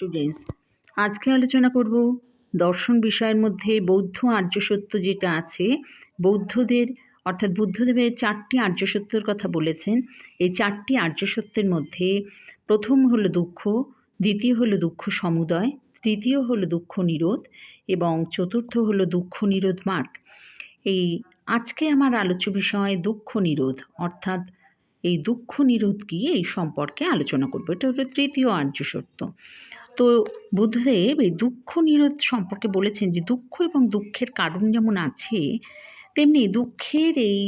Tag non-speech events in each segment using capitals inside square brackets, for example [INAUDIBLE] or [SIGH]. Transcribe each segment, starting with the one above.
Students আজকে আলোচনা করব দর্শন বিষয়ের মধ্যে বৌদ্ধ আর্য সত্য যেটা আছে, বৌদ্ধদের, অর্থাৎ বুদ্ধদেবের চারটি আর্য সত্যের কথা বলেছেন। এই চারটি আর্য সত্যের মধ্যে প্রথম হলো দুঃখ, দ্বিতীয় হলো দুঃখ সমুদয়, তৃতীয় হলো দুঃখ নিরোধ, এবং চতুর্থ হলো দুঃখ নিরোধ মার্গ। এই আজকে আমার আলোচ্য বিষয় দুঃখ নিরোধ, অর্থাৎ এই দুঃখ নিরোধ কি এই সম্পর্কে আলোচনা করব। এটা হলো তৃতীয় আর্য সত্য। তো বুদ্ধদেব এই দুঃখ নিরোধ সম্পর্কে বলেছেন যে দুঃখ এবং দুঃখের কারণ যেমন আছে, তেমনি দুঃখের এই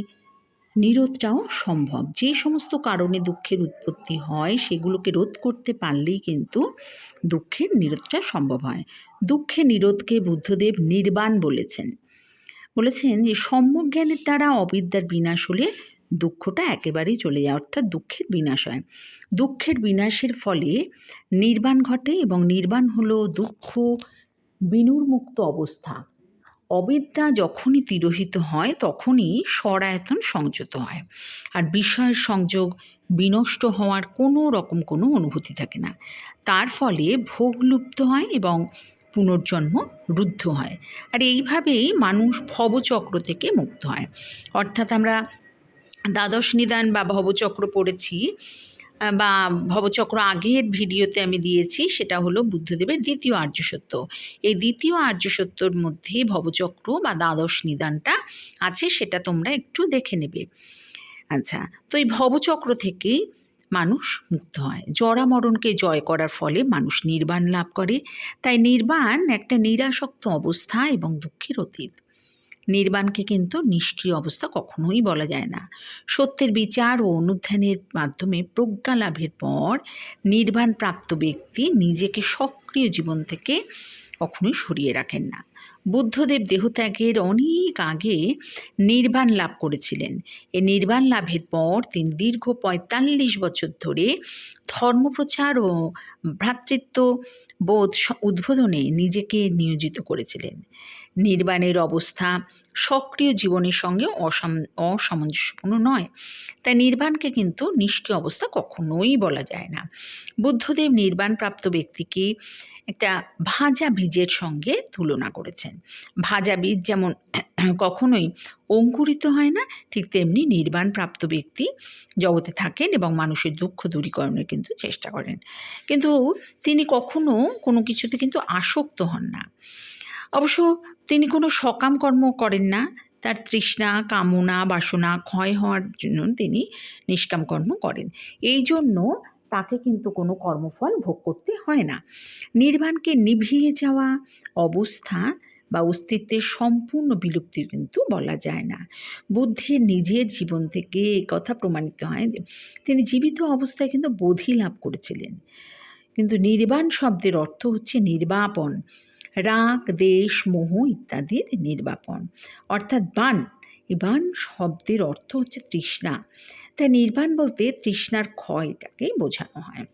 নিরোধটাও সম্ভব। যে সমস্ত কারণে দুঃখের উৎপত্তি হয়, সেগুলোকে রোধ করতে পারলেই কিন্তু দুঃখের নিরোধটা সম্ভব হয়। দুঃখের নিরোধকে বুদ্ধদেব নির্বাণ বলেছেন। বলেছেন যে সম্যক জ্ঞানের দ্বারা অবিদ্যার বিনাশ হলে দুঃখটা একেবারেই চলে যায়, অর্থাৎ দুঃখের বিনাশ হয়। দুঃখের বিনাশের ফলে নির্বাণ ঘটে এবং নির্বাণ হলো দুঃখ, বিনুর্মুক্ত অবস্থা। অবিদ্যা যখনই তিরোহিত হয়, তখনই স্বরায়তন সংযত হয়। আর বিষয়ের সংযোগ বিনষ্ট হওয়ার কোনো রকম কোনো অনুভূতি থাকে না। তার ফলে ভোগ লুপ্ত হয় এবং পুনর্জন্ম রুদ্ধ হয়। আর এইভাবেই মানুষ ভবচক্র থেকে মুক্ত হয়। অর্থাৎ আমরা দ্বাদশ নিদান বা ভবচক্র পড়েছি বা ভবচক্র আগের ভিডিওতে আমি দিয়েছি, সেটা হলো বুদ্ধদেবের দ্বিতীয় আর্য সত্য। এই দ্বিতীয় আর্য সত্যর মধ্যে ভবচক্র বা দ্বাদশ নিদানটা আছে, সেটা তোমরা একটু দেখে নেবে। আচ্ছা তো এই ভবচক্র থেকেই মানুষ মুক্ত হয়। জরা মরণকে জয় করার ফলে মানুষ নির্বাণ লাভ করে। তাই নির্বাণ একটা নিরাসক্ত অবস্থা এবং দুঃখের অতীত। নির্বাণকে কিন্তু নিষ্ক্রিয় অবস্থা কখনোই বলা যায় না। সত্যের বিচার ও অনুধ্যানের মাধ্যমে প্রজ্ঞা লাভের পর নির্বাণ প্রাপ্ত ব্যক্তি নিজেকে সক্রিয় জীবন থেকে কখনোই সরিয়ে রাখেন না। বুদ্ধদেব দেহত্যাগের অনেক আগে নির্বাণ লাভ করেছিলেন। এ নির্বাণ লাভের পর তিনি দীর্ঘ পঁয়তাল্লিশ বছর ধরে ধর্মপ্রচার ও ভ্রাতৃত্ব বোধ উদ্বোধনে নিজেকে নিয়োজিত করেছিলেন। নির্বাণের অবস্থা সক্রিয় জীবনের সঙ্গে অসাম অসামঞ্জস্যপূর্ণ নয়। তাই নির্বাণকে কিন্তু নিষ্ক্রিয় অবস্থা কখনোই বলা যায় না। বুদ্ধদেব নির্বাণপ্রাপ্ত ব্যক্তিকে একটা ভাজা ভিজের সঙ্গে তুলনা করেছেন। ভাজা বীজ যেমন [CLEARS THROAT] কখনোই অঙ্কুরিত হয় না, ঠিক তেমনি নির্বাণপ্রাপ্ত ব্যক্তি জগতে থাকেন এবং মানুষের দুঃখ দূরীকরণের কিন্তু চেষ্টা করেন। কিন্তু তিনি কখনো কোনো কিছুতে কিন্তু আসক্ত হন না। অবশ্য তিনি কোনো সকাম কর্ম করেন না, তার তৃষ্ণা, কামনা, বাসনা, ক্ষয় হওয়ার জন্য তিনি নিষ্কাম কর্ম করেন। এই জন্য তাকে কিন্তু কোনো কর্মফল ভোগ করতে হয় না। নির্বাণকে নিভিয়ে যাওয়া অবস্থা বা অস্তিত্বের সম্পূর্ণ বিলুপ্তি কিন্তু বলা যায় না। বুদ্ধের নিজের জীবন থেকে এই কথা প্রমাণিত হয় যে, তিনি জীবিত অবস্থায় কিন্তু বোধি লাভ করেছিলেন। কিন্তু নির্বাণ শব্দের অর্থ হচ্ছে নির্বাপন। রাগ, দেশ, মোহ ইত্যাদির নির্বাপন। অর্থাৎ বান। বান শব্দের অর্থ হচ্ছে তৃষ্ণা। তাই নির্বাণ বলতে তৃষ্ণার ক্ষয়টাকে বোঝানো হয়।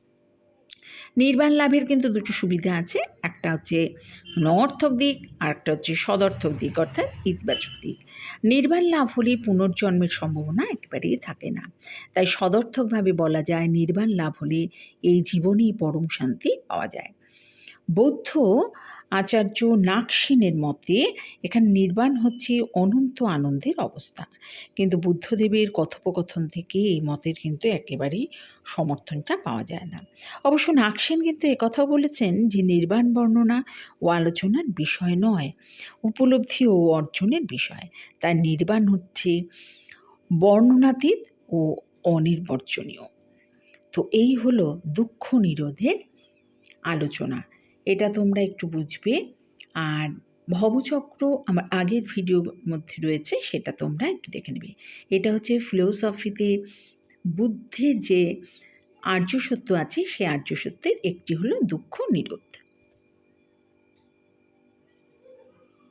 নির্বাণ লাভের কিন্তু দুটো সুবিধা আছে। একটা হচ্ছে নর্থক দিক, আর একটা হচ্ছে সদর্থক দিক, অর্থাৎ ইতিবাচক দিক। নির্বাণ লাভ হলে পুনর্জন্মের সম্ভাবনা একেবারেই থাকে না। তাই সদর্থকভাবে বলা যায়, নির্বাণ লাভ হলে এই জীবনেই পরম শান্তি পাওয়া যায়। বৌদ্ধ আচার্য নাকসিনের মতে এখানে নির্বাণ হচ্ছে অনন্ত আনন্দের অবস্থা কিন্তু বুদ্ধদেবের কথোপকথন থেকে এই মতের কিন্তু একেবারেই সমর্থনটা পাওয়া যায় না। অবশ্য নাকসেন কিন্তু একথাও বলেছেন যে নির্বাণ বর্ণনা ও আলোচনার বিষয় নয়, উপলব্ধি ও অর্জনের বিষয়। তার নির্বাণ হচ্ছে বর্ণনাতীত ও অনির্বর্জনীয় তো এই হলো দুঃখ নিরোধের আলোচনা। এটা তোমরা একটু বুঝবে। আর ভবচক্র আমার আগের ভিডিওর মধ্যে রয়েছে, সেটা তোমরা একটু দেখে নেবে। এটা হচ্ছে ফিলোসফিতে বুদ্ধের যে আর্য সত্য আছে সেই আর্য সত্যের একটি হলো দুঃখ নিরোধ